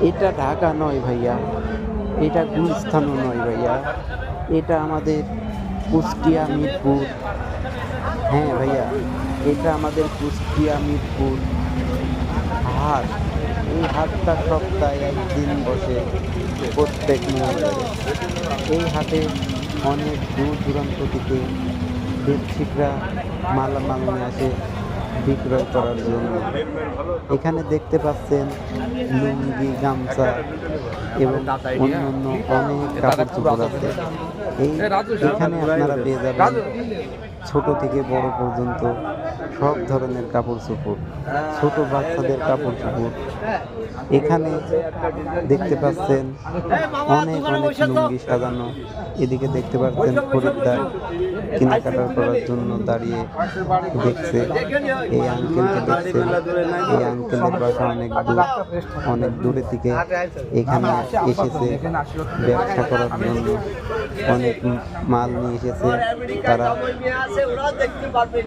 এটা ঢাকা নয় ভাইয়া। এটা গুলিস্থানও নয় ভাইয়া। এটা আমাদের কুষ্টিয়া, মিরপুর। হ্যাঁ ভাইয়া, এটা আমাদের কুষ্টিয়া, মিরপুর। হাট, এই হাটটা সপ্তাহে একদিন বসে প্রত্যেক মঙ্গলবারে। এই হাটে অনেক দূর দূরান্ত থেকে ব্যবসায়িকরা মালামাল নিয়ে আসে। বিক্রয় করার জন্য। এখানে দেখতে পাচ্ছেন লুঙ্গি, গামছা এবং অন্যান্য অনেক কাপড় চোপড় আছে। এই এখানে আপনারা পেয়ে যাবেন ছোট থেকে বড় পর্যন্ত সব ধরনের কাপড় চোপড়, ছোট বাচ্চাদের কাপড় চোপড়। এখানে দেখতে পাচ্ছেন অনেক অনেক লুঙ্গি সাজানো। এদিকে দেখতে পাচ্ছেন খরিদ্দার কেনাকাটা করার জন্য দাঁড়িয়ে দেখছে। এই আঙ্কেলকে দেখছেন এই আঙ্কেলের বাসা অনেক দূর, অনেক দূরে থেকে এখানে এসেছে ব্যবসা করার জন্য। অনেক মাল নিয়ে এসেছে তারা।